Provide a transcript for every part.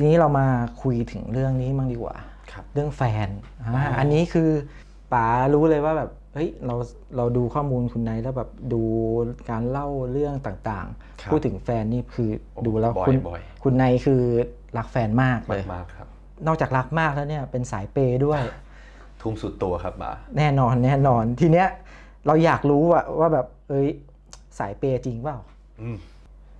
ทีนี้เรามาคุยถึงเรื่องนี้มั่งดีกว่าครับเรื่องแฟนอ่าอันนี้คือป๋ารู้เลยว่าแบบเฮ้ยเราเราดูข้อมูลคุณไนท์แล้วแบบดูการเล่าเรื่องต่างครับๆพูดถึงแฟนนี่คือโอ้ดูแล้วบ่อยคุณบ่อย คุณไนท์คือรักแฟนมากเลย มากๆครับ นอกจากรักมากแล้วเนี่ยเป็นสายเปย์ด้วย ทุ่มสุดตัวครับบาแน่นอนแน่นอนทีเนี้ยเราอยากรู้อะว่าแบบเอ้ยสายเปย์จริงเปล่าอืม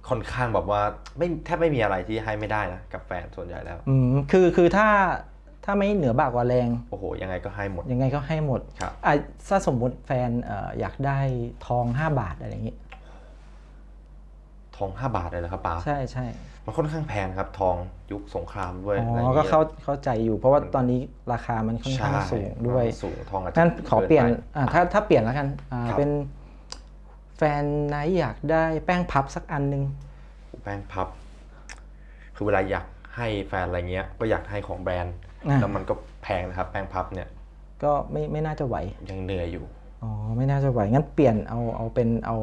ค่อนข้างแบบว่าไม่แทบไม่มีอะไรที่ให้ไม่ได้นะกับแฟนส่วนใหญ่แล้ว อืมคือคือถ้าถ้าไม่เหนือบากกว่าแรง โอ้โห ยังไงก็ให้หมด ยังไงก็ให้หมดครับ อะถ้าสมมติแฟนเอออยากได้ทอง 5 บาทอะไรอย่างงี้ ทอง5บาทเลยเหรอครับป้าใช่ใช่มันค่อนข้างแพงครับ ทองยุคสงครามด้วยอ๋อะไรอย่องงี้ยก็เข้าเข้าใจอยู่ เพราะว่าตอนนี้ราคามันค่อนข้างใช่สูงด้วยสูงทองอาจจะงั้นขอเปลี่ยน กิไอะถ้าถ้าเปลี่ยนแล้วกันอ่าครับ เป็น แฟนไนท์อยากได้แป้งพับสักอันหนึง แป้งพับ คือเวลาอยากให้แฟนอะไรเงี้ย ก็อยากให้ของแบรนด์ อะ แล้วมันก็แพงนะครับ แป้งพับเนี่ยก็ไม่ไม่น่าจะไหว ยังเหนื่อยอยู่อ๋อ ไม่น่าจะไหว งั้นเปลี่ยนเอาเอาเป็นเอา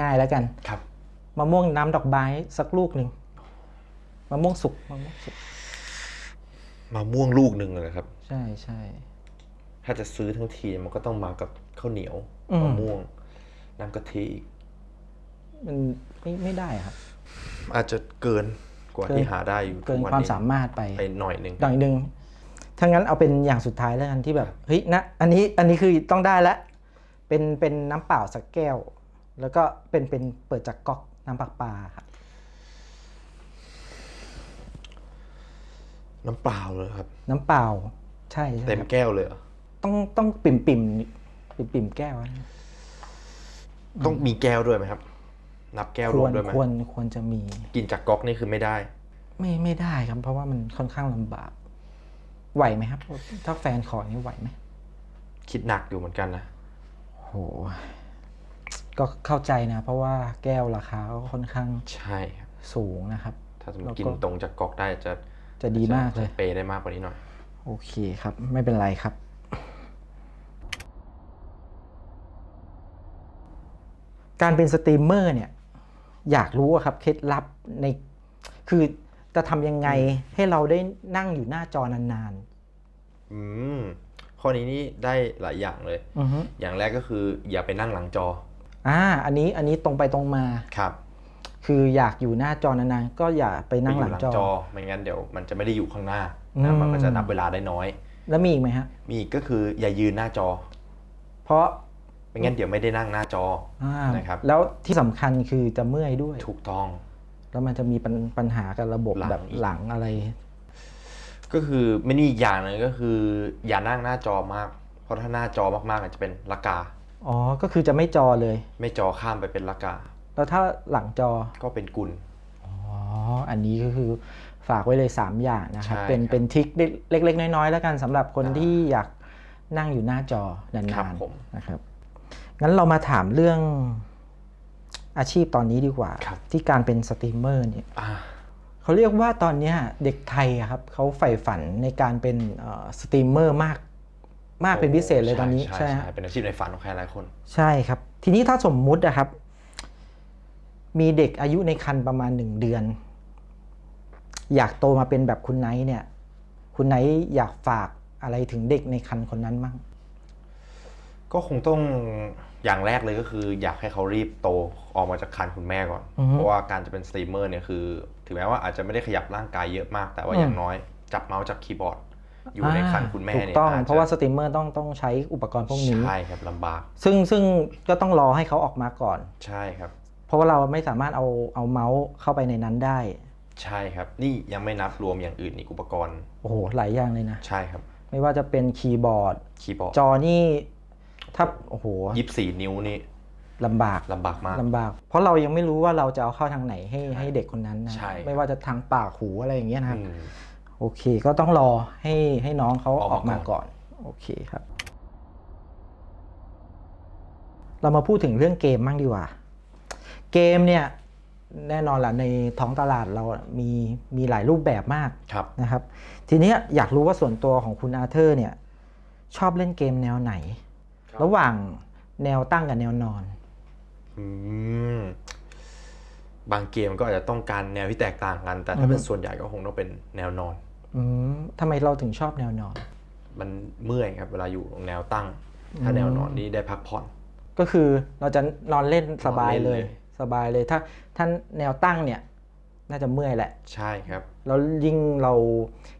ง่าย ๆ แล้วกัน ครับมะม่วงน้ำดอกไม้สักลูกหนึ่งมะม่วงสุกมะม่วงสุกมาม่วงลูกหนึ่งเลยเหรอครับ ใช่ใช่ ถ้าจะซื้อทั้งทีมันก็ต้องมากับข้าวเหนียวอืม มะม่วง น้ำกะทิอีกมันไม่ไม่ได้ครับ อาจจะเกินกว่าเกินที่หาได้อยู่เกินทุความนี้สามารถไปไปหน่อยหนึ่งดังหนึ่งถ้างั้นเอาเป็นอย่างสุดท้ายแล้วกันที่แบบเฮ้ยนะอันนี้อันนี้คือต้องได้แล้วเป็นเป็นน้ำเปล่าสักแก้ว แล้วก็เป็นเป็นเปิดจากก๊อกน้ำปักปลาครับน้ำเปล่าเลยครับ น้ำเปล่า ใช่ใช่เต็มครับแก้วเลยเหรอต้องต้องปิ่มปิ่มปิ่มปิ่มๆแก้วนะ ต้องมีแก้วด้วยไหมครับ นับแก้วครววรมด้วยไหมควรควรจะมี กินจากก๊อกนี่คือไม่ได้ ไม่ไม่ได้ครับ เพราะว่ามันค่อนข้างลำบาก ไหวไหมครับ ถ้าแฟนขออย่างนี้ไหวไหมคิดหนักอยู่เหมือนกันนะโหก็เข้าใจนะ เพราะว่าแก้วราคาก็ค่อนข้างใช่ครับสูงนะครับ ถ้าสมมแล้วติก็กินตรงจากก๊อกได้จะจะดีมากเลยจะเปย์ได้มากกว่านี้หน่อย โอเคครับ ไม่เป็นไรครับ การเป็นสตรีมเมอร์เนี่ยอยากรู้อะครับเคล็ดลับในคือจะทำยังไงให้เราได้นั่งอยู่หน้าจอนานอืมข้อนี้นี่ได้หลายอย่างเลยๆอือฮึอย่างแรกก็คือ อย่าไปนั่งหลังจอ อ่า อันนี้อันนี้ตรงไปตรงมาครับ คืออยากอยู่หน้าจอนานๆก็อย่าไปนั่งหลังจอไม่งั้นเดี๋ยวมันจะไม่ได้อยู่ข้างหน้าอืนะมมันก็จะนับเวลาได้น้อย แล้วมีอีกไหมฮะมีอีกก็คืออย่ายืนหน้าจอ เพราะ ไม่งั้นเดี๋ยวไม่ได้นั่งหน้าจออ่านะครับ แล้วที่สำคัญคือจะเมื่อยด้วย ถูกต้อง แล้วมันจะมีปัญปัญหากับระบบหลังแบบอีกหลังอะไร ก็คือไม่นี่อีกอย่างหนึงก็คือ อย่านั่งหน้าจอมาก เพราะถ้าหน้าจอมากๆอาจจะเป็นละกา อ๋อ ก็คือจะไม่จอเลย ไม่จอข้ามไปเป็นละกา แล้วถ้าหลังจอ ก็เป็นกุลอ๋อ อันนี้ก็คือฝากไว้เลย 3 อย่างนะครับใช่เป็นครับเป็นทริคเล็กๆ น้อยๆ แล้วกันสำหรับคนที่อยากนั่งอยู่หน้าจอนครัาบนผมๆนะครับ งั้นเรามาถามเรื่องอาชีพตอนนี้ดีกว่าครับที่การเป็นสตรีมเมอร์เนี่ยอ่าเขาเรียกว่าตอนเนี้ยเด็กไทยอะครับเขาใฝ่ฝันในการเป็นเอ่อสตรีมเมอร์มากมากเป็นพิเศษเลยตอนนี้ใช่ใช่ไหมใช่ฮะเป็นอาชีพในฝันของใครหลายคน ใช่ครับ ทีนี้ถ้าสมมุตินะครับ มีเด็กอายุในครรภ์ประมาณหนึ่งเดือน อยากโตมาเป็นแบบคุณไนท์เนี่ย คุณไนท์อยากฝากอะไรถึงเด็กในครรภ์คนนั้นมั่ง ก็คงต้องอย่างแรกเลยก็คือ อยากให้เขารีบโตออกมาจากคันคุณแม่ก่อน อือฮึเพราะว่าการจะเป็นสตรีมเมอร์เนี่ยคือ ถึงแม้ว่าอาจจะไม่ได้ขยับร่างกายเยอะมาก แต่ว่าอืมอย่างน้อยจับเมาส์จากคีย์บอร์ด อยู่ในคันคุณแม่ถูกเนี่ยต้อง จจเพราะว่าสตรีมเมอร์ต้องต้องใช้อุปกรณ์พวกนี้ ใช่ครับลำบากซึ่งซึ่งก็ต้องรอให้เขาออกมาก่อน ใช่ครับ เพราะว่าเราไม่สามารถเอาเอาเมาส์เข้าไปในนั้นได้ ใช่ครับ นี่ยังไม่นับรวมอย่างอื่นอีกอุปกรณ์โอ้โห หลายอย่างเลยนะ ใช่ครับ ไม่ว่าจะเป็นคีย์บอร์ด คีย์บอร์ดจอนี่ ถ้าโอ้โหยี่สิบสี่นิ้วนี่ลำบากลำบากมากลำบาก เพราะเรายังไม่รู้ว่าเราจะเอาเข้าทางไหนให้ให้เด็กคนนั้นนะใช่ไม่ว่าจะทางปากหูอะไรอย่างเงี้ยนะครับอืมโอเค ก็ต้องรอให้ให้น้องเขาออกมาออกมาก่ก่ออนนโอเคครับ เรามาพูดถึงเรื่องเกมบ้างดีกว่า เกมเนี่ยแน่นอนแหละในท้องตลาดเราอะมีมีหลายรูปแบบมากครับนะครับ ทีเนี้ยอยากรู้ว่าส่วนตัวของคุณอาเธอร์เนี่ย ชอบเล่นเกมแนวไหนค รับระหว่างแนวตั้งกับแนวนอน อืมบางเกมก็อาจจะต้องการแนวที่แตกต่างกัน แต่ถ้าเป็นส่วนใหญ่ก็คงต้องเป็นแนวนอน อืมทำไมเราถึงชอบแนวนอน มันเมื่อยครับ เวลาอยู่แนวตั้ง ถ้าแนวนอนนี่ได้พักผ่อน ก็คือเราจะนอนเล่นสบายเลยนอนเล่นเลยสบายเลยถ้าถ้าแนวตั้งเนี่ย น่าจะเมื่อยแหละ ใช่ครับ แล้วยิ่งเรา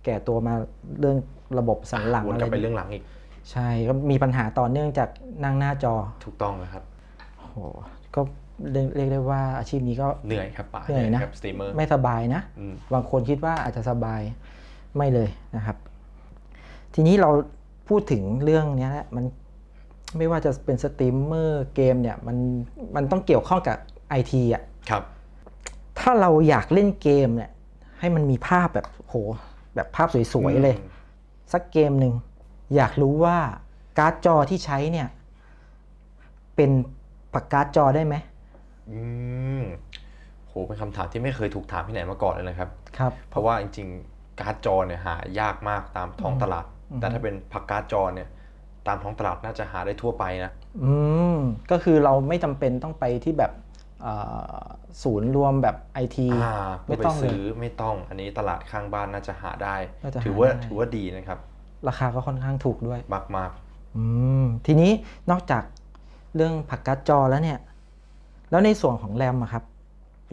แก่ตัวมาเรื่องระบบสันหลังวนอะไรกลับไปเรื่องหลังอีก ใช่ก็มีปัญหาต่อเนื่องจากนั่งหน้าจอถูกต้องนะครับโอ้โหก็เรียกเรียกได้ว่าอาชีพนี้ก็เหนื่อยครับป่าเหนื่อยนะครับสตรีมเมอร์ไม่สบายนะ อืม บางคนคิดว่าอาจจะสบายไม่เลยนะครับ ทีนี้เราพูดถึงเรื่องเนี้ยแหละมันไม่ว่าจะเป็นสตรีมเมอร์เกมเนี่ยมันมันต้องเกี่ยวข้องกับไอทีอะ ครับ ถ้าเราอยากเล่นเกมเนี่ยให้มันมีภาพแบบโหแบบภาพสวยๆเลยอืมสักเกมหนึ่ง อยากรู้ว่าการ์ดจอที่ใช้เนี่ย เป็นปากการ์ดจอได้ไหมอืมโหเป็นคำถามที่ไม่เคยถูกถามที่ไหนมาก่อนเลยนะครับ ครับ เพราะว่าจริงๆ การ์ดจอเนี่ยหายากมากตามท้องตลาดแต่ถ้าเป็นพักการ์ดจอเนี่ย ตามท้องตลาดน่าจะหาได้ทั่วไปนะ อืมก็คือเราไม่จำเป็นต้องไปที่แบบเอ่อศูนย์รวมแบบไอที อ่าไม่ไม่ต้ต้อองงเลยซื้อไม่ต้อง อันนี้ตลาดข้างบ้านน่าจะหาได้ น่าจะหาถือว่าได้ ถือว่าดีนะครับ ราคาก็ค่อนข้างถูกด้วยมากมากอืมทีนี้นอกจากเรื่องผักการ์ดจอแล้วเนี่ย แล้วในส่วนของแรมอะครับ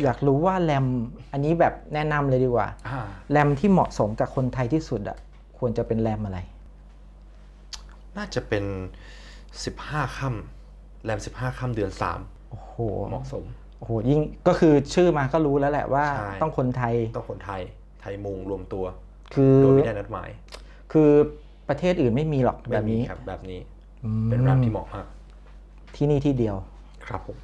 อยากรู้ว่าแรมอันนี้แบบแนะนำเลยดีกว่า ๆอ่าแรมที่เหมาะสมกับคนไทยที่สุดอะควรจะเป็นแรมอะไร น่าจะเป็น 15ค่ำแรม 15ค่ำเดือนโอ้โห3เหมาะสม โอ้โหยิ่งก็คือชื่อมาก็รู้แล้วแหละว่าใช่ ต้องคนไทยต้องคนไทย ไทยมุงรวมตัว คือ โดยไม่ได้นัดหมาย คือประเทศอื่นไม่มีหรอกแบไม่บมีนี้ครับแบบนี้อืมเป็นแรมที่เหมาะมากที่นี่ที่เดียวครับผม